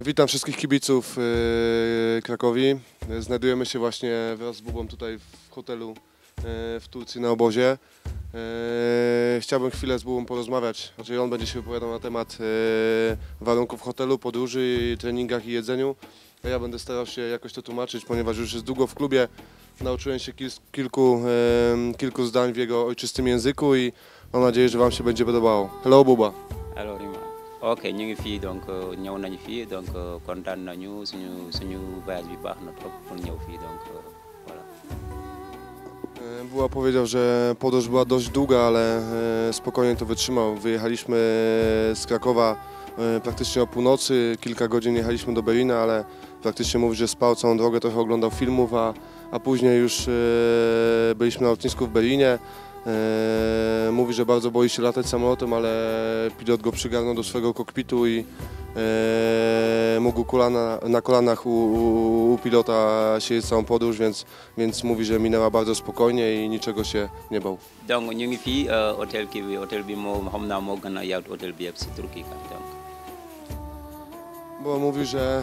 Witam wszystkich kibiców yy, Krakowi. Znajdujemy się właśnie wraz z Bubą tutaj w hotelu yy, w Turcji na obozie. Yy, Chciałbym chwilę z Bubą porozmawiać, znaczy on będzie się wypowiadał na temat warunków hotelu, podróży, treningach i jedzeniu. Ja będę starał się jakoś to tłumaczyć, ponieważ już jest długo w klubie. Nauczyłem się kil, kilku, kilku zdań w jego ojczystym języku i mam nadzieję, że Wam się będzie podobało. Hello Buba. alors Rima ok ñu ngi fii donc ñëw nañu fii donc kontaan nañu suñu suñu voyage bi baax na trop pour ñëw fii donc voilà. E, Była powiedział, że podróż była dość długa, ale e, spokojnie to wytrzymał. Wyjechaliśmy z Krakowa e, praktycznie o północy, kilka godzin jechaliśmy do Berlina, ale praktycznie mówi, że spał całą drogę, trochę oglądał filmów, a, a później już e, byliśmy na lotnisku w Berlinie. E, Mówi, że bardzo boi się latać samolotem, ale pilot go przygarnął do swojego kokpitu i e, mógł kolana, na kolanach u, u, u pilota siedzieć całą podróż, więc, więc mówi, że minęła bardzo spokojnie i niczego się nie bał. donc ñu ngi fii hôtel kii bi hôtel bi moo xam naa moo gën a yaatu hôtel bi yëpp si Turquie kan donc Bo mówi, że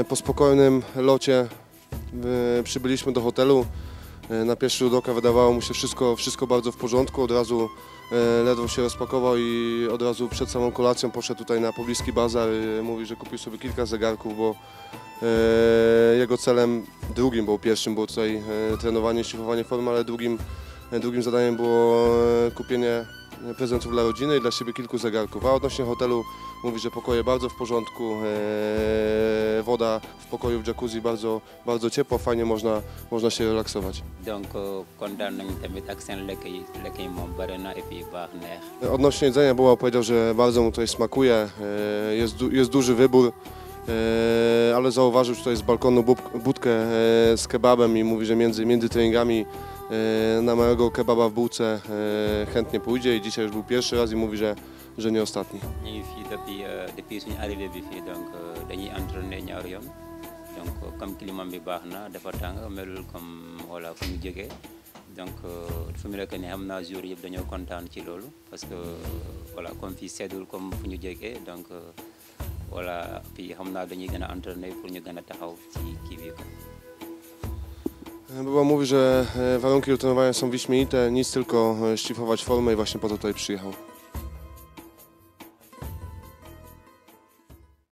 e, po spokojnym locie e, przybyliśmy do hotelu. E, na pierwszy rzut oka wydawało mu się wszystko, wszystko bardzo w porządku. Od razu e, ledwo się rozpakował i od razu przed samą kolacją poszedł tutaj na pobliski bazar. E, mówi, że kupił sobie kilka zegarków, bo jego celem drugim, bo pierwszym było tutaj trenowanie, szlifowanie formy, ale drugim, drugim zadaniem było kupienie prezentów dla rodziny i dla siebie kilku zegarków. A odnośnie hotelu mówi, że pokoje bardzo w porządku, e, woda w pokoju w jacuzzi bardzo, bardzo ciepło, fajnie można, można się relaksować. donc kontaan nañu tamit ak seen lekk yi lekk yi moom bëri na et puis baax neex Odnośnie jedzenia Buła powiedział, że bardzo mu tutaj smakuje, e, jest, du, jest duży wybór, e, ale zauważył tutaj z balkonu bud- budkę e, z kebabem i mówi, że między, między treningami e, na małego kebaba w bułce e, chętnie pójdzie i dzisiaj już był pierwszy raz i mówi, że, że nie ostatni. fii donc comme climat bi baax dafa tàng melul comme voilà fu ñu jógee donc fu mu nekk nii xam jour yëpp dañoo kontaan ci loolu parce que voilà comme fii seddul comme fu ñu jógee donc voilà fii xam dañuy gën a pour ñu gën taxaw ci kii bi. Była mówi, że e, warunki do są wyśmienite, nic tylko e, szlifować formę i właśnie po to tutaj przyjechał.